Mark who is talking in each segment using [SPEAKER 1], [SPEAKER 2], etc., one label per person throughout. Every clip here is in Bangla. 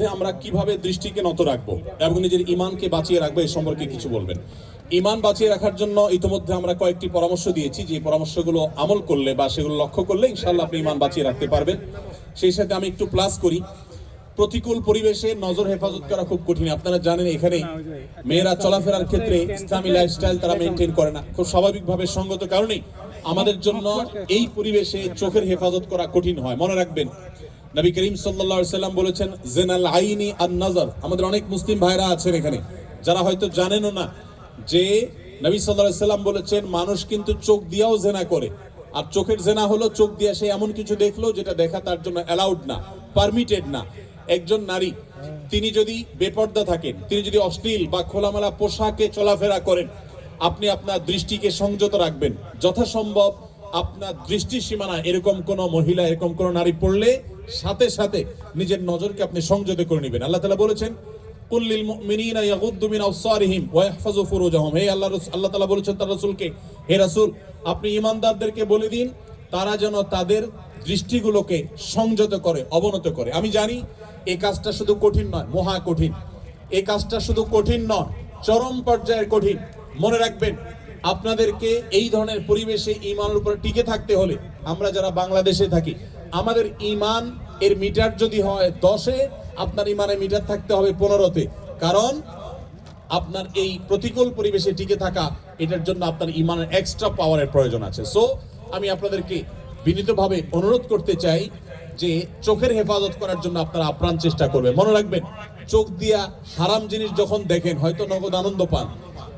[SPEAKER 1] আমরা কীভাবে দৃষ্টিকে নত রাখব এবং নিজের ইমানকে বাঁচিয়ে রাখব এই সম্পর্কে কিছু বলবেন। ইমান বাঁচিয়ে রাখার জন্য ইতিমধ্যে আমরা কয়েকটি পরামর্শ দিয়েছি। যে পরামর্শগুলো আমল করলে বা সেগুলো লক্ষ্য করলে ইনশাল্লাহ আপনি ইমান বাঁচিয়ে রাখতে পারবেন। সেই সাথে আমি একটু প্লাস করি। প্রতিকূল পরিবেশে নজর হেফাজত করা খুব কঠিন। আপনারা জানেন এখানে মেয়েরা চলাফেরার ক্ষেত্রে ইসলামী লাইফস্টাইল তারা মেনটেন করে না। খুব স্বাভাবিকভাবে সঙ্গত কারণেই আমাদের জন্য এই পরিবেশে চোখের হেফাজত করা কঠিন হয়। মনে রাখবেন নবী করিম আলাইহি সাল্লাম বলেছেন, জেনাল আইনি আর নাজার। আমাদের অনেক মুসলিম ভাইরা আছেন এখানে। যারা হয়তো জানেনও না যে নবী সাল্লাল্লাহু সাল্লাম বলেছেন, মানুষ কিন্তু চোখ দিয়েও জেনা করে। আর চোখের জেনা হলো, চোখ দিয়ে সে এমন কিছু দেখল যেটা দেখা তার জন্য অ্যালাউড না পারমিটেড না। একজন নারী, তিনি যদি বেপর্দা থাকেন, তিনি যদি অশ্লীল বা খোলামেলা পোশাকে চলাফেরা করেন, আপনি আপনার দৃষ্টিকে সংযত রাখবেন। যথাসম্ভব আপনার দৃষ্টি সীমানা এরকম কোন মহিলা, এরকম কোন নারী পড়লে সাথে সাথে নিজের নজরকে আপনি সংযত করে নেবেন। আল্লাহ তাআলা বলেছেন হে আল্লাহ বলেছেন হে আপনি ঈমানদারদেরকে বলে দিন, তারা যেন তাদের দৃষ্টিগুলোকে সংযত করে, অবনত করে। আমি জানি এই কাজটা শুধু কঠিন নয়, মহা কঠিন। এই কাজটা শুধু কঠিন নয়, চরম পর্যায়ের কঠিন। মনে রাখবেন আপনাদেরকে এই ধরনের পরিবেশে ইমানের উপরে টিকে থাকতে হলে আমরা যারা বাংলাদেশে থাকি, আমাদের ইমান এর মিটার যদি হয় দশে, আপনার ইমানের মিটার থাকতে হবে পনেরোতে। কারণ আপনার এই প্রতিকূল পরিবেশে টিকে থাকা, এটার জন্য আপনার ইমানের এক্সট্রা পাওয়ারের প্রয়োজন আছে। সো আমি আপনাদেরকে বিনীতভাবে অনুরোধ করতে চাই যে চোখের হেফাজত করার জন্য আপনারা আপ্রাণ চেষ্টা করবেন। মনে রাখবেন, চোখ দিয়া হারাম জিনিস যখন দেখেন, হয়তো নগদ আনন্দ পান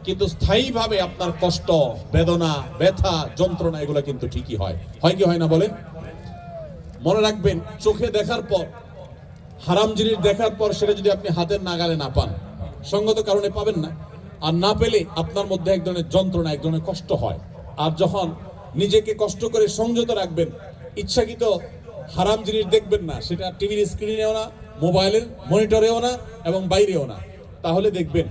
[SPEAKER 1] কিন্তু স্থায়ীভাবে আপনার কষ্ট, বেদনা, ব্যথা, যন্ত্রণা, এগুলো কিন্তু ঠিকই হয়। হয় কি হয় না বলেন? মনে রাখবেন, চোখে দেখার পর, হারাম জিনিস দেখার পর সেটা যদি আপনি হাতের নাগালে না পান, সঙ্গত কারণে পাবেন না। আর না পেলে আপনার মধ্যে এক ধরনের যন্ত্রণা, এক ধরনের কষ্ট হয়। আর যখন নিজেকে কষ্ট করে সংযত রাখবেন, ইচ্ছাকৃত হারাম জিনিস দেখবেন না, সেটা টিভির স্ক্রিনেও না, মোবাইলের মনিটরেও না, এবং বাইরেও না, তাহলে দেখবেন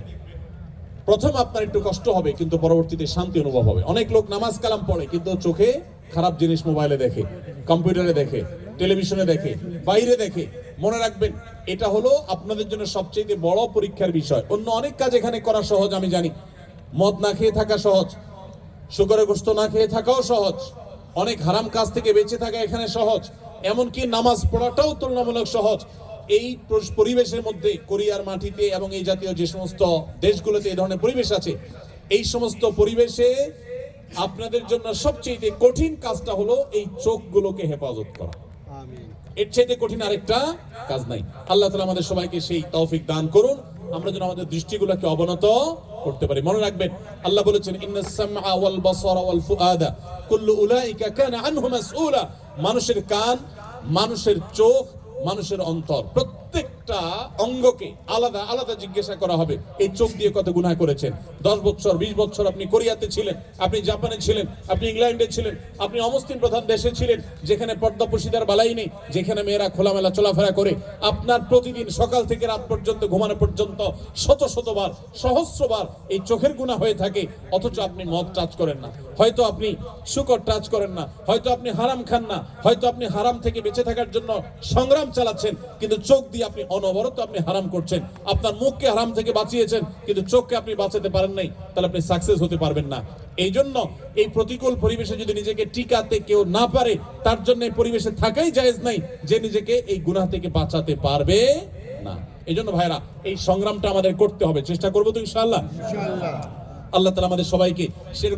[SPEAKER 1] প্রথম আপনার একটু কষ্ট হবে, কিন্তু পরবর্তীতে শান্তি অনুভব হবে। অনেক লোক নামাজ কালাম পড়ে, কিন্তু চোখে খারাপ জিনিস মোবাইলে দেখে, কম্পিউটারে দেখে, টেলিভিশনে দেখে, বাইরে দেখে, মনে রাখবেন, এটা হলো আপনাদের জন্য সবচেয়ে বড় পরীক্ষার বিষয়। অন্য অনেক কাজ এখানে করা সহজ, আমি জানি। মদ না খেয়ে থাকা সহজ সুগারের গোস্ত না খেয়ে থাকাও সহজ, অনেক হারাম কাজ থেকে বেঁচে থাকা এখানে সহজ, এমনকি নামাজ পড়াটাও তুলনামূলক সহজ। এই পরিবেশের মধ্যে কোরিয়ার মাটিতে এবং এই জাতীয় যে সমস্ত দেশগুলোতে এই ধরনের পরিবেশ আছে এই সমস্ত পরিবেশে আপনাদের জন্য সবচেয়ে কঠিন কাজটা হলো এই চোখগুলোকে হেফাজত করা। এর চাইতে কঠিন আরেকটা কাজ নাই। আল্লাহ তালা আমাদের সবাইকে সেই তৌফিক দান করুন। আমরা যেন আমাদের দৃষ্টিগুলোকে অবনত করতে পারি। মনে রাখবেন আল্লাহ বলেছেন ইন্নাস সামআ ওয়াল বাসারা ওয়াল ফুআদা। কুল্লু উলাইকা কানা আনহু মাসউলা। মানুষের কান মানুষের চোখ মানুষের অন্তর। প্রত্যেকটা অঙ্গকে আলাদা আলাদা জিজ্ঞাসা করা হবে। এই চোখ দিয়ে কত গুনাহ করেছেন? দশ বছর বিশ বছর আপনি কোরিয়াতে ছিলেন, আপনি জাপানে ছিলেন, আপনি ইংল্যান্ডে ছিলেন, আপনি অমুসলিম প্রধান দেশে ছিলেন, যেখানে পর্দা পশিদার বালাই নেই, যেখানে মেয়েরা খোলামেলা চলাফেরা করে। আপনার প্রতিদিন সকাল থেকে রাত পর্যন্ত, ঘুমানো পর্যন্ত শত শতবার, সহস্রবার এই চোখের গুণা হয়ে থাকে, অথচ আপনি মদ টাচ করেন না। হয়তো আপনি শুকর টাচ করেন না, হয়তো আপনি হারাম খান না, হয়তো আপনি হারাম থেকে বেঁচে থাকার জন্য সংগ্রাম চালাচ্ছেন, কিন্তু চোখ দিয়ে আপনি অনবরত আপনি হারাম করছেন। আপনার মুখকে হারাম থেকে বাঁচিয়েছেন কিন্তু চোখকে আপনি বাঁচাতে পারেন নাই তাহলে আপনি সাকসেস হতে পারবেন না। এই জন্য এই প্রতিকূল পরিবেশে যদি নিজেকে টিকাতে কেউ না পারে তার জন্য এই পরিবেশে থাকাই জায়েজ নাই যে নিজেকে এই গুনাহ থেকে বাঁচাতে পারবে না। এই জন্য ভাইরা এই সংগ্রামটা আমাদের করতে হবে। চেষ্টা করব তো ইনশাআল্লাহ? আল্লাহ তালা আমাদের সবাইকে সেরকম